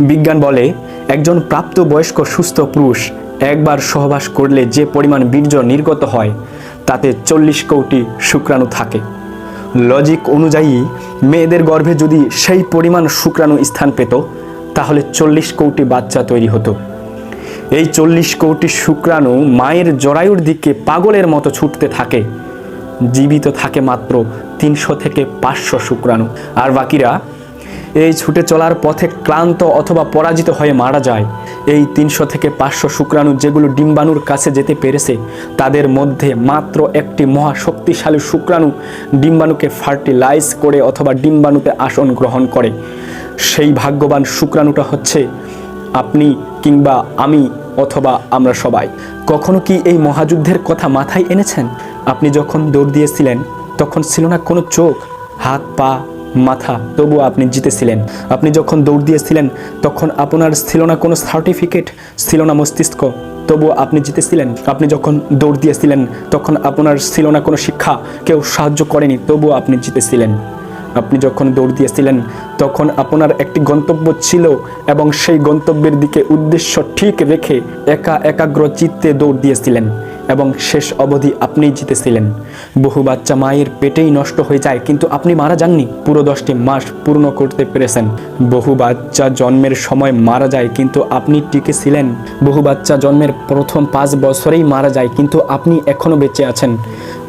বিজ্ঞান বলে, একজন প্রাপ্তবয়স্ক সুস্থ পুরুষ একবার সহবাস করলে যে পরিমাণ বীর্য নির্গত হয়, তাতে চল্লিশ কোটি শুক্রাণু থাকে। লজিক অনুযায়ী, মেয়েদের গর্ভে যদি সেই পরিমাণ শুক্রাণু স্থান পেত, তাহলে চল্লিশ কোটি বাচ্চা তৈরি হতো। এই চল্লিশ কোটি শুক্রাণু মায়ের জরায়ুর দিকে পাগলের মতো ছুটতে থাকে। জীবিত থাকে মাত্র তিনশো থেকে পাঁচশো শুক্রাণু। আর বাকিরা এই ছুটে চলার পথে ক্লান্ত অথবা পরাজিত হয়ে মারা যায়। এই তিনশো থেকে পাঁচশো শুক্রাণু যেগুলো ডিম্বাণুর কাছে যেতে পেরেছে, তাদের মধ্যে মাত্র একটি মহা শক্তিশালী শুক্রাণু ডিম্বাণুকে ফার্টিলাইজ করে অথবা ডিম্বাণুতে আসন গ্রহণ করে। সেই ভাগ্যবান শুক্রাণুটা হচ্ছে আপনি কিংবা আমি অথবা আমরা সবাই। কখনো কি এই মহাযুদ্ধের কথা মাথায় এনেছেন? আপনি যখন দৌড় দিয়েছিলেন, তখন ছিল না কোনো চোখ, হাত, পা মাথা, তবুও আপনি জিতেছিলেন। আপনি যখন দৌড় দিয়েছিলেন, তখন আপনার ছিল না কোনো সার্টিফিকেট ছিল না মস্তিষ্ক। তবুও আপনি জিতেছিলেন। আপনি যখন দৌড় দিয়েছিলেন, তখন আপনার ছিল না কোনো শিক্ষা, কেউ সাহায্য করেনি, তবুও আপনি জিতেছিলেন। আপনি যখন দৌড় দিয়েছিলেন, তখন আপনার একটি গন্তব্য ছিল এবং সেই গন্তব্যের দিকে উদ্দেশ্য ঠিক রেখে একা একাগ্র চিত্তে দৌড় দিয়েছিলেন। এবং শেষ অবধি আপনিই জিতেছিলেন। বহু বাচ্চা মায়ের পেটেই নষ্ট হয়ে যায়, কিন্তু আপনি মারা যাননি। পুরো দশটি মাস পূর্ণ করতে পেরেছেন। বহু বাচ্চা জন্মের সময় মারা যায়, কিন্তু আপনি টিকে ছিলেন। বহু বাচ্চা জন্মের প্রথম পাঁচ বছরেই মারা যায়, কিন্তু আপনি এখনও বেঁচে আছেন।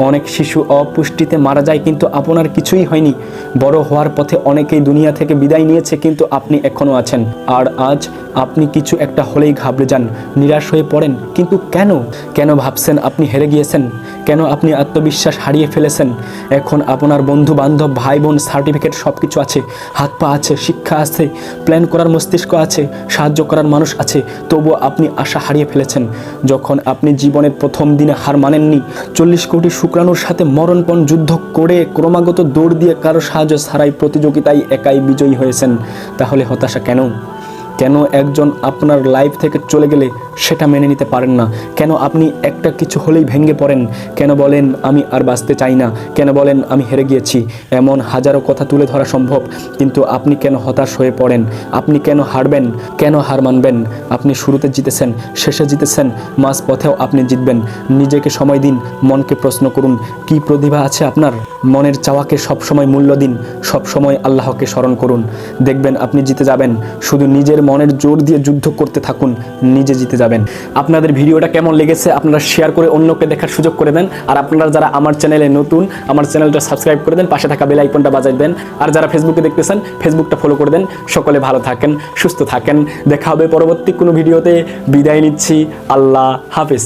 অনেক শিশু অপুষ্টিতে মারা যায়, কিন্তু আপনার কিছুই হয়নি। বড় হওয়ার পথে অনেকেই দুনিয়া থেকে বিদায় নিয়েছে, কিন্তু আপনি এখনও আছেন। আর আজ আপনি কিছু একটা হলেই ঘাবড়ে যান, নিরাশ হয়ে পড়েন। কিন্তু কেন? কেন ভাবছেন? আপনি হেরে গিয়েছেন। কেন আপনি আত্মবিশ্বাস হারিয়ে ফেলেছেন? এখন আপনার বন্ধু বান্ধব ভাই বোন সার্টিফিকেট সব কিছু আছে। হাত পা আছে, শিক্ষা আছে, প্ল্যান করার মস্তিষ্ক আছে, সাহায্য করার মানুষ আছে। তবুও আপনি আশা হারিয়ে ফেলেছেন। যখন আপনি জীবনের প্রথম দিনে হার মানেননি, চল্লিশ কোটি শুক্রাণুর সাথে মরণপণ যুদ্ধ করে ক্রমাগত দৌড় দিয়ে কারও সাহায্য ছাড়াই প্রতিযোগিতায় একাই বিজয়ী হয়েছেন, তাহলে হতাশা কেন? কেন একজন আপনার লাইফ থেকে চলে গেলে সেটা মেনে নিতে পারেন না। কেন আপনি একটা কিছু হলেই ভেঙে পড়েন? কেন বলেন, আমি আর বাঁচতে চাই না কেন বলেন, আমি হেরে গিয়েছি এমন হাজারো কথা তুলে ধরা সম্ভব, কিন্তু আপনি কেন হতাশ হয়ে পড়েন? আপনি কেন হারবেন? কেন হার মানবেন? আপনি শুরুতে জিতেছেন, শেষে জিতেছেন, মাঝ পথেও আপনি জিতবেন। নিজেকে সময় দিন, মনকে প্রশ্ন করুন, কি প্রতিভা আছে আপনার? মনের চাওয়াকে সবসময় মূল্য দিন, সবসময় আল্লাহকে স্মরণ করুন। দেখবেন আপনি জিতে যাবেন। শুধু নিজের মনের জোর দিয়ে যুদ্ধ করতে থাকুন, নিজে জিতে যাবেন। আপনাদের ভিডিওটা কেমন লেগেছে আপনারা শেয়ার করে অন্যকে দেখার সুযোগ করে দেন। আর আপনারা যারা আমার চ্যানেলে নতুন, আমার চ্যানেলটা সাবস্ক্রাইব করে দেন, পাশে থাকা বেল আইকনটা বাজাই দেন। আর যারা ফেসবুকে দেখতেছেন ফেসবুকটা ফলো করে দেন। সকলে ভালো থাকেন, সুস্থ থাকেন। দেখা হবে পরবর্তী কোনো ভিডিওতে বিদায় নিচ্ছি। আল্লাহ হাফিজ।